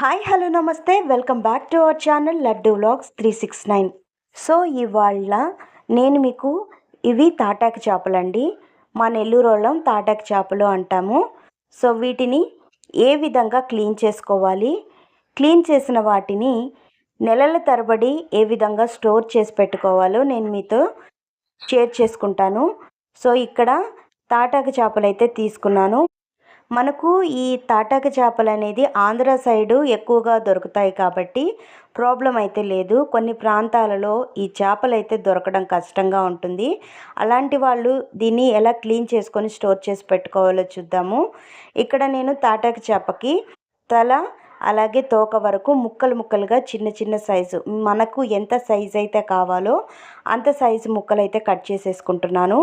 Hi hello నమస్తే. Welcome back to our channel Laddu vlogs three six nine. So ఇవాళ నేను మీకు ఇవి తాటాకు చేపలండి. మా నెల్లూరు వాళ్ళం తాటాకు చేపలు అంటాము. సో వీటిని ఏ విధంగా క్లీన్ చేసుకోవాలి? క్లీన్ చేసిన వాటిని నెలల తరబడి ఏ విధంగా స్టోర్ చేసి పెట్టుకోవాలో నేను మీతో షేర్ చేసుకుంటాను. సో ఇక్కడ తాటాకు చేపలు అయితే తీసుకున్నాను. మనకు ఈ తాటాక చేపలు అనేది ఆంధ్ర సైడు ఎక్కువగా దొరుకుతాయి కాబట్టి ప్రాబ్లం అయితే లేదు. కొన్ని ప్రాంతాలలో ఈ చేపలు అయితే దొరకడం కష్టంగా ఉంటుంది. అలాంటి వాళ్ళు దీన్ని ఎలా క్లీన్ చేసుకొని స్టోర్ చేసి పెట్టుకోవాలో చూద్దాము. ఇక్కడ నేను తాటాక చేపకి తల అలాగే తోక వరకు ముక్కలు ముక్కలుగా చిన్న చిన్న సైజు. మనకు ఎంత సైజు అయితే కావాలో అంత సైజు ముక్కలు అయితే కట్ చేసేసుకుంటున్నాను.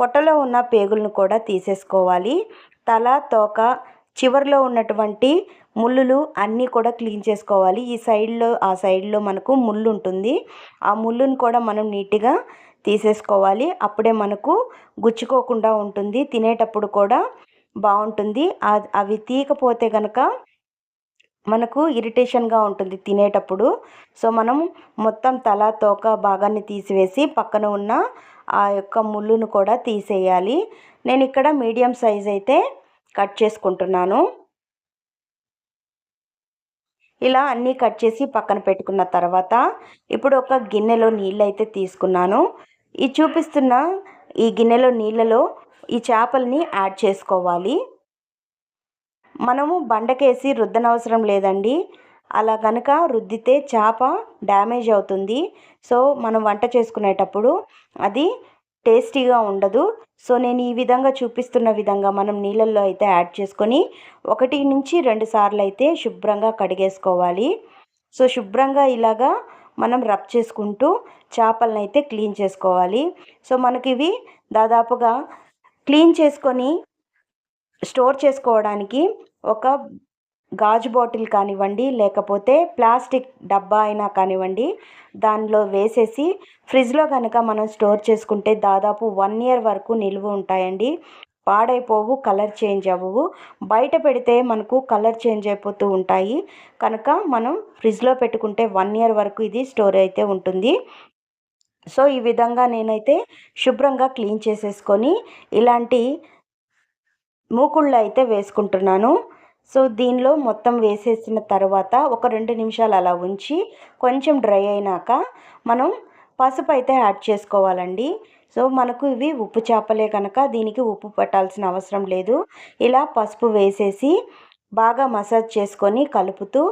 పొట్టలో ఉన్న పేగులను కూడా తీసేసుకోవాలి. తల తోక చివరిలో ఉన్నటువంటి ముళ్ళులు అన్నీ కూడా క్లీన్ చేసుకోవాలి. ఈ సైడ్లో ఆ సైడ్లో మనకు ముళ్ళు ఉంటుంది. ఆ ముళ్ళును కూడా మనం నీట్గా తీసేసుకోవాలి. అప్పుడే మనకు గుచ్చుకోకుండా ఉంటుంది. తినేటప్పుడు కూడా బాగుంటుంది. అవి తీయకపోతే కనుక మనకు ఇరిటేషన్గా ఉంటుంది తినేటప్పుడు. సో మనం మొత్తం తల తోక భాగాన్ని తీసివేసి పక్కన ఉన్న ఆ యొక్క ముళ్ళును కూడా తీసేయాలి. నేను ఇక్కడ మీడియం సైజ్ అయితే కట్ చేసుకుంటున్నాను. ఇలా అన్నీ కట్ చేసి పక్కన పెట్టుకున్న తర్వాత ఇప్పుడు ఒక గిన్నెలో నీళ్ళు అయితే తీసుకున్నాను. ఈ చూపిస్తున్న ఈ గిన్నెలో నీళ్ళలో ఈ చేపల్ని యాడ్ చేసుకోవాలి. మనము బండకేసి రుద్దనవసరం లేదండి. అలా కనుక రుద్దితే చేప డ్యామేజ్ అవుతుంది. సో మనం వంట చేసుకునేటప్పుడు అది టేస్టీగా ఉండదు. సో నేను ఈ విధంగా చూపిస్తున్న విధంగా మనం నీళ్ళల్లో అయితే యాడ్ చేసుకొని ఒకటి నుంచి రెండు సార్లు అయితే శుభ్రంగా కడిగేసుకోవాలి. సో శుభ్రంగా ఇలాగా మనం రబ్ చేసుకుంటూ చేపలను అయితే క్లీన్ చేసుకోవాలి. సో మనకి ఇవి దాదాపుగా క్లీన్ చేసుకొని స్టోర్ చేసుకోవడానికి ఒక గాజు బాటిల్ కానివ్వండి లేకపోతే ప్లాస్టిక్ డబ్బా అయినా కానివ్వండి దానిలో వేసేసి ఫ్రిడ్జ్లో కనుక మనం స్టోర్ చేసుకుంటే దాదాపు వన్ ఇయర్ వరకు నిల్వ ఉంటాయండి. పాడైపోవు కలర్ చేంజ్ అవ్వవు. బయట పెడితే మనకు కలర్ చేంజ్ అయిపోతూ ఉంటాయి. కనుక మనం ఫ్రిడ్జ్లో పెట్టుకుంటే వన్ ఇయర్ వరకు ఇది స్టోర్ అయితే ఉంటుంది. సో ఈ విధంగా నేనైతే శుభ్రంగా క్లీన్ చేసేసుకొని ఇలాంటి మూకుళ్ళు అయితే వేసుకుంటున్నాను. సో దీనిలో మొత్తం వేసేసిన తర్వాత ఒక రెండు నిమిషాలు అలా ఉంచి కొంచెం డ్రై అయినాక మనం పసుపు అయితే యాడ్ చేసుకోవాలండి. సో మనకు ఇవి ఉప్పు చేపలే కనుక దీనికి ఉప్పు పట్టాల్సిన అవసరం లేదు. ఇలా పసుపు వేసేసి బాగా మసాజ్ చేసుకొని కలుపుతూ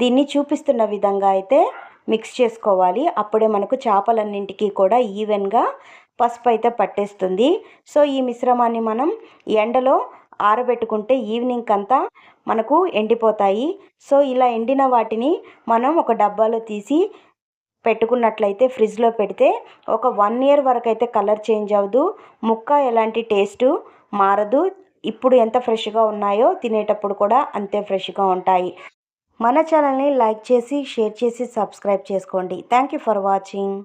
దీన్ని చూపిస్తున్న విధంగా అయితే మిక్స్ చేసుకోవాలి. అప్పుడే మనకు చేపలన్నింటికి కూడా ఈవెన్గా పసుపు అయితే పట్టేస్తుంది. సో ఈ మిశ్రమాన్ని మనం ఎండలో ఆరబెట్టుకుంటే ఈవినింగ్ అంతా మనకు ఎండిపోతాయి. సో ఇలా ఎండిన వాటిని మనం ఒక డబ్బాలో తీసి పెట్టుకున్నట్లయితే ఫ్రిడ్జ్లో పెడితే ఒక వన్ ఇయర్ వరకు అయితే కలర్ చేంజ్ అవ్వదు. ముక్క ఎలాంటి టేస్టు మారదు. ఇప్పుడు ఎంత ఫ్రెష్గా ఉన్నాయో తినేటప్పుడు కూడా అంతే ఫ్రెష్గా ఉంటాయి. మన ఛానల్ని లైక్ చేసి షేర్ చేసి సబ్స్క్రైబ్ చేసుకోండి. Thank you for watching.